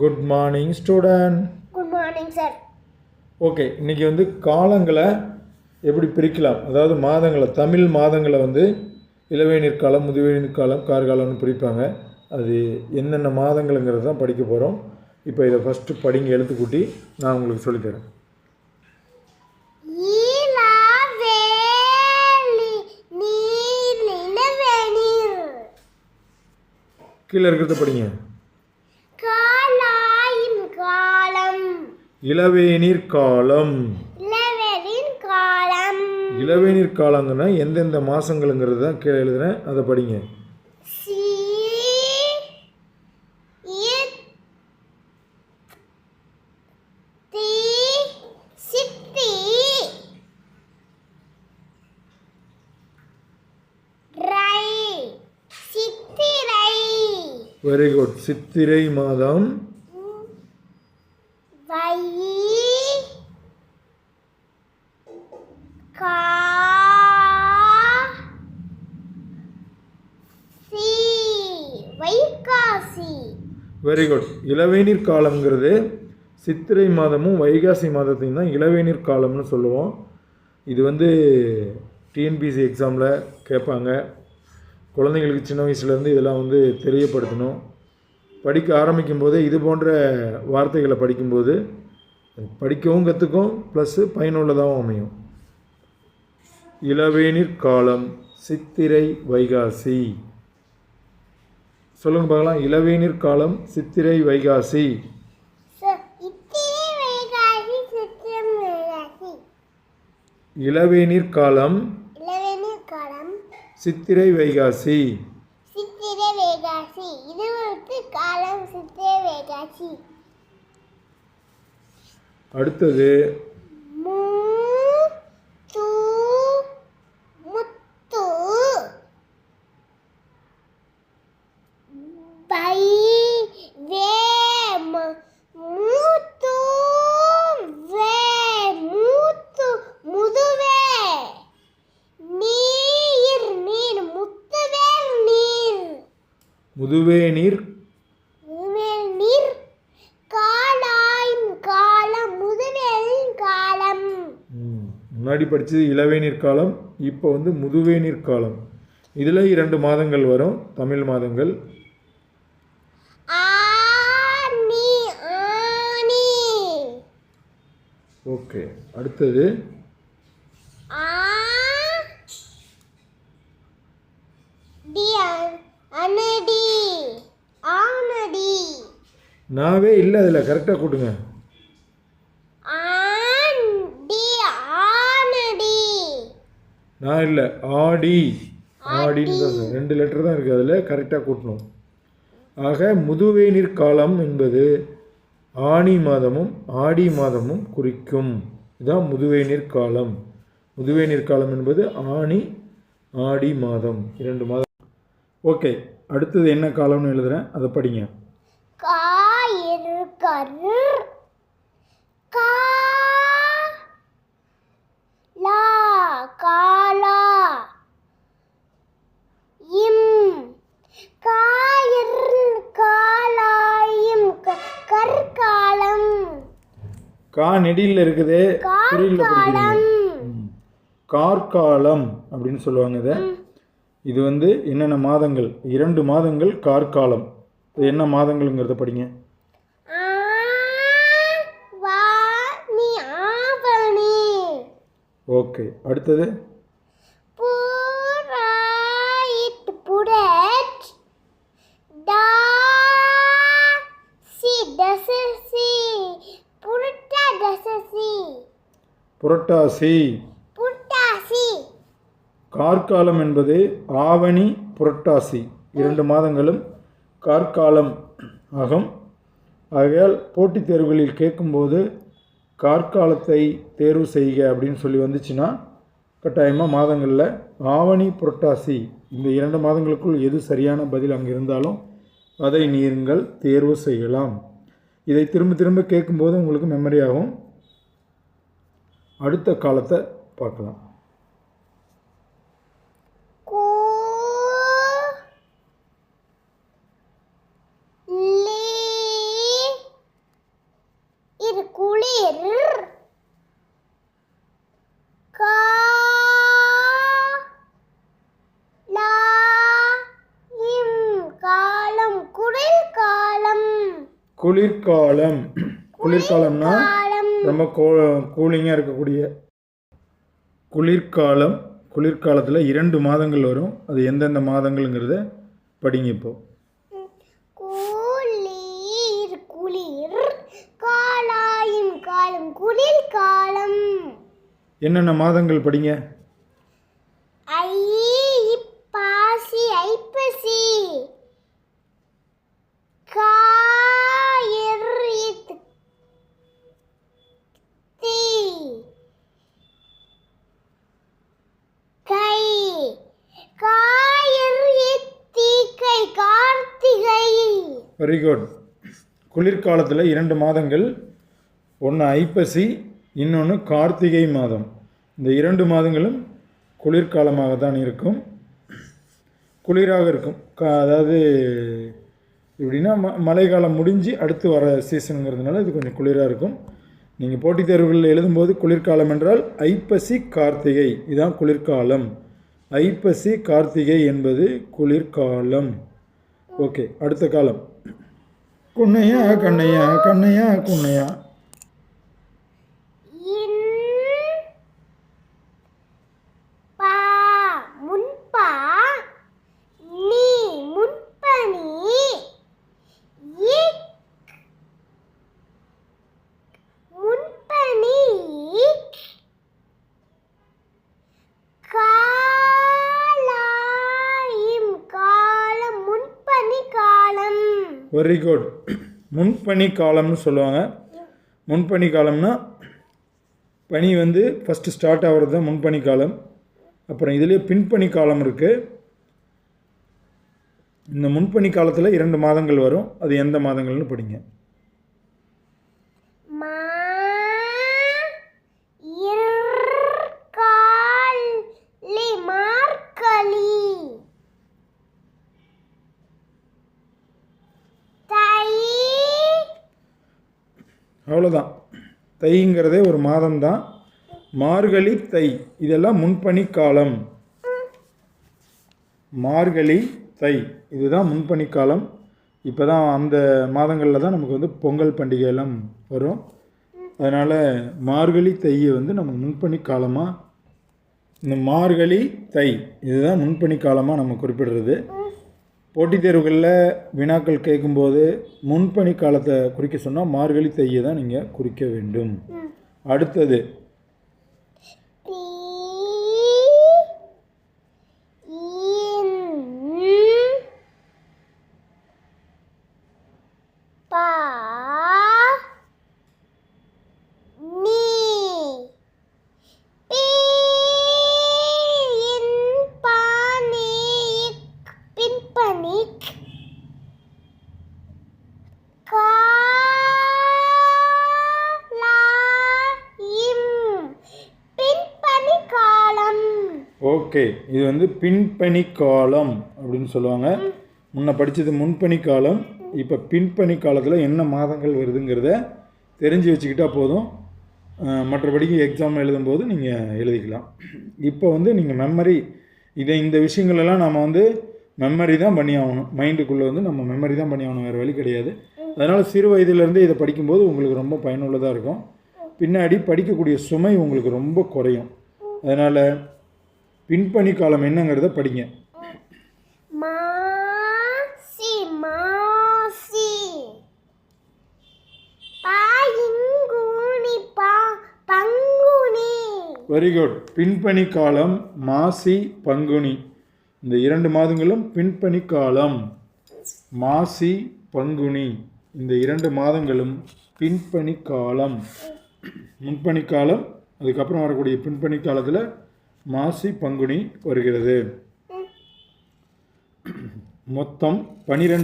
Good morning student good morning sir okay இன்றைக்கி வந்து காலங்களை எப்படி பிரிக்கலாம்? அதாவது மாதங்களை தமிழ் மாதங்களை வந்து இளவேநீர் காலம் முதுவேநீர் காலம் கார்காலம்னு பிரிப்பாங்க. அது என்னென்ன மாதங்களுங்கிறது தான் படிக்க போகிறோம் இப்போ இதை ஃபஸ்ட்டு படிங்க எழுத்துக்கூட்டி நான் உங்களுக்கு சொல்லித்தரேன் கீழே இருக்கிறத படிங்க காலாயின் காலம் இளவேநீர் காலம். இளவேநீர் காலங்கன்னா எந்தெந்த மாதங்களுங்கிறது தான் கீழே எழுதுறேன் அதை படிங்க. வெரி குட் சித்திரை மாதம் வை கா சி வைகாசி வெரி குட் இளவேநீர் காலம்ங்கிறது சித்திரை மாதமும் வைகாசி மாதத்தையும் தான் இளவேநீர் காலம்னு சொல்லுவோம். இது வந்து டிஎன்பிசி எக்ஸாமில் கேட்பாங்க. குழந்தைங்களுக்கு சின்ன வயசுலேருந்து இதெல்லாம் வந்து தெரியப்படுத்தணும். படிக்க ஆரம்பிக்கும் போதே இது போன்ற வார்த்தைகளை படிக்கும்போது படிக்கவும் கற்றுக்கும் ப்ளஸ்ஸு பயனுள்ளதாகவும் அமையும். இளவேநீர் காலம் சித்திரை வைகாசி. சொல்லுங்க பார்க்கலாம். இளவேநீர் காலம் சித்திரை வைகாசி. இளவேநீர் காலம் சித்திரை வைகாசி. சித்திரை வைகாசி. இது வந்து காலம் சித்திரை வைகாசி. அடுத்தது மூ து முத்து பை வே ம- மூத்து வே மூத்து முதுவே நீர் நீர் முத்துவேல் நீர் முதுவேநீர். நீர் காலாயின் காலம் முதுவேலின் காலம். முன்னாடி படித்தது இளவேநீர் காலம் இப்போ வந்து முதுவேநீர் காலம். இதில் இரண்டு மாதங்கள் வரும் தமிழ் மாதங்கள். ஓகே அடுத்தது. இல்லை அதில் கரெக்டாக கூட்டுங்க. நான் இல்லை ஆடி. ஆடின்னு தான். ரெண்டு லெட்டர் தான் இருக்குது அதில் கரெக்டாக கூட்டணும். ஆக முதுவேநீர் காலம் என்பது ஆனி மாதமும் ஆடி மாதமும் குறிக்கும். இதுதான் முதுவேநீர் காலம். முதுவேநீர் காலம் என்பது ஆனி ஆடி மாதம். இரண்டு மாதம் ஓகே அடுத்தது என்ன காலம்னு எழுதுகிறேன் அதை படிங்க. கரு கா லா காலா இம் காயிர் காலாயும் க- கற்காலம். கா நெடியில் இருக்குது குறியில். கார்காலம் அப்படின்னு சொல்லுவாங்க இதை. இது வந்து என்னென்ன மாதங்கள்? இரண்டு மாதங்கள் கார்காலம் என்ன மாதங்கள்ங்கிறத படிங்க. ஓகே அடுத்தது? புரட்டாசி புட்டாசி கார்காலம் என்பது ஆவணி புரட்டாசி இரண்டு மாதங்களும் கார்காலம் ஆகும். ஆகையால் போட்டித் தேர்வுகளில் கேட்கும்போது கார்காலத்தை தேர்வு செய்க அப்படின்னு சொல்லி வந்துச்சுன்னா கட்டாயமாக மாதங்களில் ஆவணி புரட்டாசி இந்த இரண்டு மாதங்களுக்குள் எது சரியான பதில் அங்கே இருந்தாலும் அதை நீங்கள் தேர்வு செய்யலாம். இதை திரும்ப திரும்ப கேட்கும்போது உங்களுக்கு மெமரி ஆகும். அடுத்த காலத்தை பார்க்கலாம். குளிர்காலம். குளிர்காலம்னா காலம் ரொம்ப கோ கூலிங்காக இருக்கக்கூடிய குளிர்காலம். குளிர்காலத்தில் இரண்டு மாதங்கள் வரும். அது எந்தெந்த மாதங்கள்ங்கிறத படிங்க இப்போ. குளிர் குளிர் காலாயும் காலம் குளிர் காலம் என்னென்ன மாதங்கள் படிங்க? ஐ பாசி ஐப்பசி காயிர் இத் தீ கை காயிர் இத்தீக்கை கார்த்திகை வெரி குட் குளிர்காலத்தில் இரண்டு மாதங்கள் ஒன்று ஐப்பசி இன்னொன்று கார்த்திகை மாதம். இந்த இரண்டு மாதங்களும் குளிர்காலமாக தான் இருக்கும். குளிராக இருக்கும். கா அதாவது எப்படின்னா ம மழைக்காலம் முடிஞ்சு அடுத்து வர சீசனுங்கிறதுனால இது கொஞ்சம் குளிராக இருக்கும். நீங்கள் போட்டித் தேர்வுகளில் எழுதும்போது குளிர்காலம் என்றால் ஐப்பசி கார்த்திகை. இதுதான் குளிர்காலம். ஐப்பசி கார்த்திகை என்பது குளிர்காலம். ஓகே அடுத்த காலம். ਕੁਨਿਆ ਕੰਨਿਆ ਕੰਨਿਆ ਕੁਨਿਆ। வெரி குட் முன்பனி காலம்னு சொல்லுவாங்க. முன்பனி காலம்னா பனி வந்து ஃபஸ்ட்டு ஸ்டார்ட் ஆகிறது தான் முன்பனி காலம். அப்புறம் இதுலேயே பின்பனி காலம் இருக்குது இந்த முன்பனி காலத்தில் இரண்டு மாதங்கள் வரும். அது எந்த மாதங்கள்னு படிங்க மா இர்காலி மார்கழி தை அவ்வளோதான் தைங்கிறதே ஒரு மாதம் தான் மார்கழி தை இதெல்லாம் முன்பனி காலம் மார்கழி தை இதுதான் முன்பனி காலம் இப்போ தான் அந்த மாதங்களில் தான் நமக்கு வந்து பொங்கல் பண்டிகை எல்லாம் வரும். அதனால் மார்கழி தையை வந்து நம்ம முன்பணி காலமாக இந்த மார்கழி தை இதுதான் முன்பனி காலமாக நம்ம குறிப்பிடுறது. போட்டித் தேர்வுகளில் வினாக்கள் கேட்கும்போது முன்பனி காலத்தை குறிக்க சொன்னால் மார்கழி தையை தான் நீங்கள் குறிக்க வேண்டும். அடுத்தது பி இன் பா நீ பி இன் பானி பின்பனிக் காலாயிம் பின்பனி காலம் ஓகே இது வந்து பின்பணி காலம் அப்படின்னு சொல்லுவாங்க. முன்ன படித்தது முன்பணி காலம் இப்போ பின்பணி காலத்தில் என்ன மாதங்கள் வருதுங்கிறத தெரிஞ்சு வச்சுக்கிட்டால் போதும். மற்றபடிக்கு எக்ஸாம் எழுதும்போது நீங்கள் எழுதிக்கலாம். இப்போ வந்து நீங்கள் மெமரி இதை இந்த விஷயங்களெல்லாம் நம்ம வந்து மெமரி தான் பண்ணி ஆகணும். மைண்டுக்குள்ளே வந்து நம்ம மெமரி தான் பண்ணி ஆகணும் வேறு வழி கிடையாது. அதனால் சிறு வயதிலேருந்தே இதை படிக்கும்போது உங்களுக்கு ரொம்ப பயனுள்ளதாக இருக்கும். பின்னாடி படிக்கக்கூடிய சுமை உங்களுக்கு ரொம்ப குறையும். அதனால் பின்பணி காலம் என்னங்கிறத படிங்க. மாசி மாசி. பாயிங்கூனி பா பங்குனி. வெரி குட் பின்பணி காலம் மாசி பங்குனி. இந்த இரண்டு மாதங்களும் பின்பணி காலம் மாசி பங்குனி. இந்த இரண்டு மாதங்களும் பின்பணி காலம் முன்பணி காலம் அதுக்கப்புறம் வரக்கூடிய பின்பணி காலத்தில் மாசி பங்குனி வருகிறது. மொத்தம் பனிரெண்டு